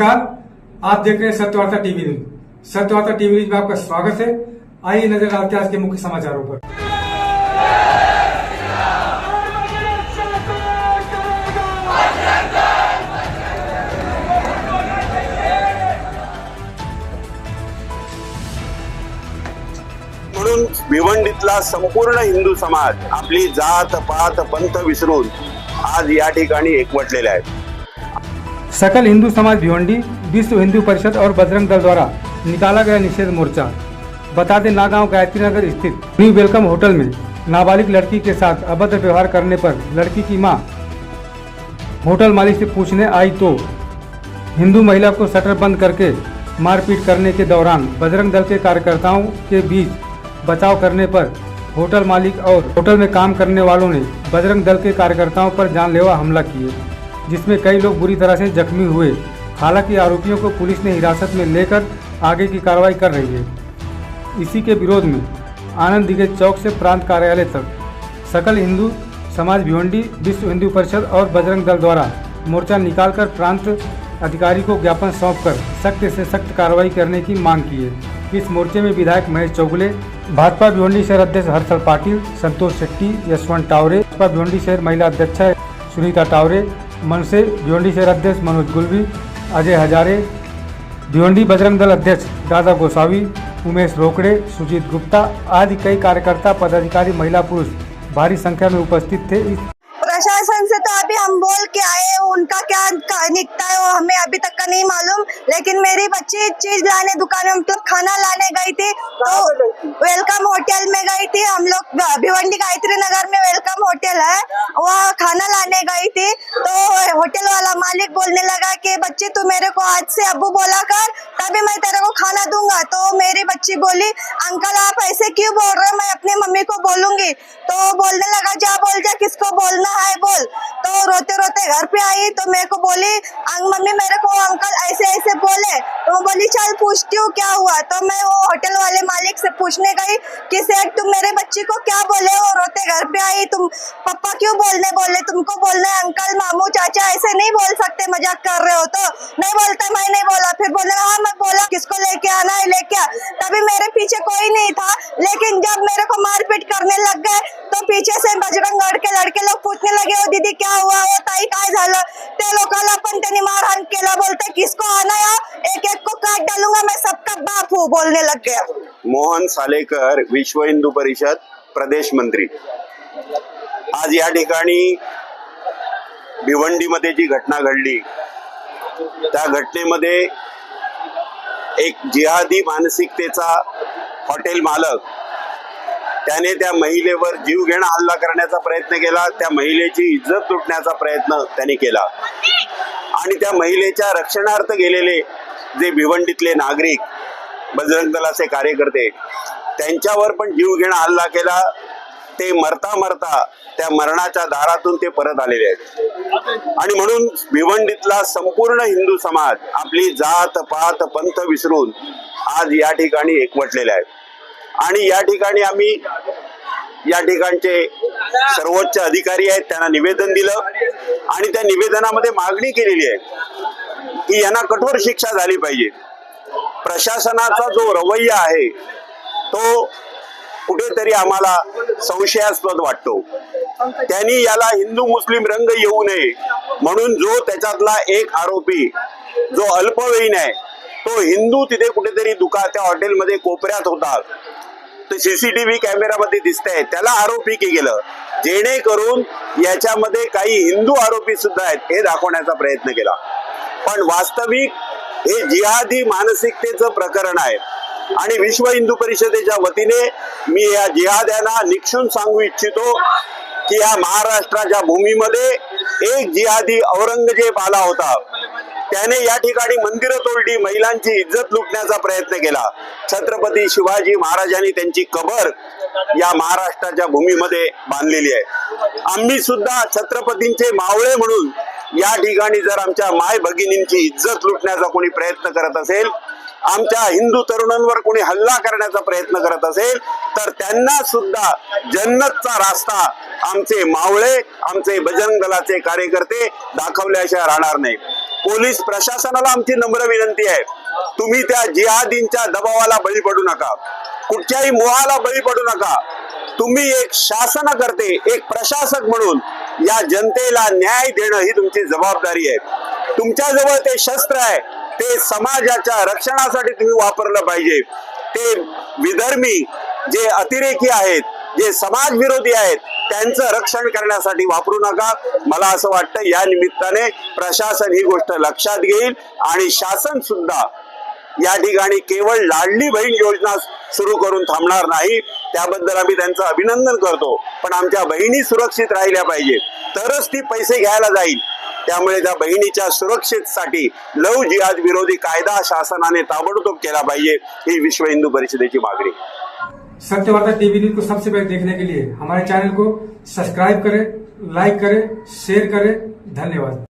नमस्कार। आप देख रहे हैं Satyavarta TV news. Satyavarta TV news में आपका स्वागत है। आइए नजर डालते हैं आज के मुख्य समाचारों पर। म्हणून भिवंडीतला संपूर्ण हिंदू समाज आपली जात पात पंथ विसरून आज या ठिकाणी एकवटलेला आहे. सकल हिंदू समाज भिवंडी, विश्व हिंदू परिषद और बजरंग दल द्वारा निकाला गया निषेध मोर्चा। बता दें, नागांव गायत्री नगर स्थित न्यू वेलकम होटल में नाबालिग लड़की के साथ अभद्र व्यवहार करने पर लड़की की माँ। होटल मालिक से पूछने आई तो हिंदू महिला को शटर बंद करके मारपीट करने के दौरान बजरंग दल के कार्यकर्ताओं के बीच बचाव करने पर होटल मालिक और होटल में काम करने वालों ने बजरंग दल के कार्यकर्ताओं पर जानलेवा हमला किए। जिसमें कई लोग बुरी तरह से जख्मी हुए। हालाँकि आरोपियों को पुलिस ने हिरासत में लेकर आगे की कार्रवाई कर रही है। इसी के विरोध में आनंद दिग्गज चौक से प्रांत कार्यालय तक सकल हिंदू समाज भिवंडी, विश्व हिंदू परिषद और बजरंग दल द्वारा मोर्चा निकालकर प्रांत अधिकारी को ज्ञापन सौंपकर सख्त से सख्त कार्रवाई करने की मांग की है। इस मोर्चे में विधायक महेश चौगुले, भाजपा भिवंडी शहर अध्यक्ष हर्षल पाटिल, संतोष शेट्टी, यशवंत टावरे, भाजपा भिवंडी शहर महिला अध्यक्ष सुनीता टावरे मनसे भिवंडी शहर अध्यक्ष मनोज गुलवी, अजय हजारे, भिवंडी बजरंग दल अध्यक्ष दादा गोसावी उमेश रोकड़े, सुजीत गुप्ता आदि कई कार्यकर्ता, पदाधिकारी, महिला, पुरुष भारी संख्या में उपस्थित थे। प्रशासन से तो अभी हम बोल के आए उनका क्या निकता है, वो हमें अभी तक का नहीं मालूम लेकिन मेरी बच्ची चीज लाने दुकान में मतलब खाना लाने गई थी तो वेलकम होटल में गई थी हम लोग भिवंडी गायत्री नगर में वेलकम होटल है वहाँ खाना लाने गई थी तो होटल वाला मालिक बोलने लगा कि, बच्ची, तू मेरे को आज से अबू बोला कर, तभी मैं तेरे को खाना दूँगा। तो मेरी बच्ची बोली, अंकल, आप ऐसे क्यों बोल रहे हो? मैं अपनी मम्मी को बोलूँगी। तो बोलने लगा, जा बोल, जा, किसको बोलना है बोल। तो रोते रोते घर पे आई तो मेरे को बोली मम्मी, मेरे को अंकल ऐसे ऐसे बोले। तो बोली, चल, पूछती हूँ, क्या हुआ? तो मैं वो होटल पूछने गई कि सेठ, तुम मेरे बच्ची को क्या बोले? वो रोते घर पे आई। तुम पापा क्यों बोलने बोले? तुमको बोलना है, अंकल, मामू, चाचा ऐसे नहीं बोल सकते, मज़ाक कर रहे हो तो। नहीं बोलता, मैं नहीं बोला। फिर बोले हाँ मैं बोला, किसको लेके आना है, लेके आ। तभी मेरे पीछे कोई नहीं था। लेकिन जब मेरे को मारपीट करने लग गए तो पीछे से बजरंग गढ़ के लड़के लोग पूछने लगे हो दीदी, क्या हुआ? हो ताई केला बोलते, किसको आना वो बोलने लग गया। मोहन सालेकर विश्व हिंदू परिषद प्रदेश मंत्री। आज या ठिकाणी भिवंडीमध्ये जी घटना घडली त्या घटनेमध्ये एक जिहादी मानसिकतेचा हॉटेल मालक त्याने त्या महिलेवर जीवघेणा हल्ला करण्याचा प्रयत्न केला त्या महिलेची इज्जत तुटण्याचा प्रयत्न त्यांनी केला. आणि त्या महिलेच्या रक्षणार्थ गेलेले जे भिवंडीतले नागरिक बजरंग दलाचे कार्यकर्ते त्यांच्यावर पण जीव घेणं हल्ला केला. ते मरता मरता त्या मरणाच्या दारातून ते परत आलेले आहेत. आणि म्हणून भिवंडीतला संपूर्ण हिंदू समाज आपली जात पात पंथ विसरून आज या ठिकाणी एकवटलेले आहेत आणि या ठिकाणी आम्ही या ठिकाणचे सर्वोच्च अधिकारी आहेत त्यांना निवेदन दिलं आणि त्या निवेदनामध्ये मागणी केलेली आहे की यांना कठोर शिक्षा झाली पाहिजे. प्रशासनाचा जो रवैया आहे तो कुठेतरी आम्हाला संशयास्पद वाटतो. त्यांनी याला हिंदू मुस्लिम रंग येऊ नये म्हणून जो त्याच्यातला एक आरोपी जो अल्पवयीन आहे तो हिंदू तिथे कुठेतरी दुका त्या हॉटेलमध्ये कोपऱ्यात होता. ते सीसीटीव्ही कॅमेरामध्ये दिसतंय. त्याला आरोपी के गेलं? जेणेकरून याच्यामध्ये काही हिंदू आरोपी सुद्धा आहेत हे दाखवण्याचा प्रयत्न केला. पण वास्तविक हे जिहादी मानसिकतेचं प्रकरण आहे. आणि विश्व हिंदू परिषदेच्या वतीने मी या जिहाद्यांना निक्षून सांगू इच्छितो की या महाराष्ट्राच्या भूमीमध्ये एक जिहादी औरंगजेब आला होता. त्याने या ठिकाणी मंदिरं तोडली महिलांची इज्जत लुटण्याचा प्रयत्न केला. छत्रपती शिवाजी महाराजांनी त्यांची कबर या महाराष्ट्राच्या भूमीमध्ये बांधलेली आहे. आम्ही सुद्धा छत्रपतींचे मावळे म्हणून या ठिकाणी जर आमच्या माय भगिनींची इज्जत लुटण्याचा कोणी प्रयत्न करत असेल आमच्या हिंदू तरुणांवर कोणी हल्ला करण्याचा प्रयत्न करत असेल तर त्यांना सुद्धा जन्नतचा रास्ता आमचे मावळे आमचे बजरंग दलाचे कार्यकर्ते दाखवल्याशिवाय राहणार नाही. पोलीस प्रशासनाला आमची नम्र विनंती आहे. तुम्ही त्या जिहादींच्या दबावाला बळी पडू नका. कुठच्याही मोहाला बळी पडू नका. तुम्ही एक शासन करते एक प्रशासक म्हणून या जनतेला न्याय देणं ही तुमची जबाबदारी आहे. तुमच्याजवळ ते शस्त्र आहे. ते समाजाच्या रक्षणासाठी तुम्ही वापरलं पाहिजे. ते विधर्मी जे अतिरेकी आहेत जे समाज विरोधी आहेत त्यांचं रक्षण करण्यासाठी वापरू नका. मला असं वाटतं या निमित्ताने प्रशासन ही गोष्ट लक्षात घेईल आणि शासन सुद्धा या ठिकाणी केवळ लाडली बहीण योजना सुरू करून थांबणार नाही त्याबद्दल आम्ही त्यांचं अभिनंदन करतो. पण आमच्या बहिणी सुरक्षित राहिल्या पाहिजे. तरच ती पैसे घ्यायला जाईल. त्यामुळे त्या बहिणीच्या सुरक्षेसाठी लव जिहाद विरोधी कायदा शासनाने ताबडतोब केला पाहिजे ही विश्व हिंदू परिषदेची मागणी. सत्यवार्ता टीवी न्यूज को सबसे पहले देखने के लिए हमारे चैनल को सब्सक्राइब करें लाइक करें शेयर करें। धन्यवाद।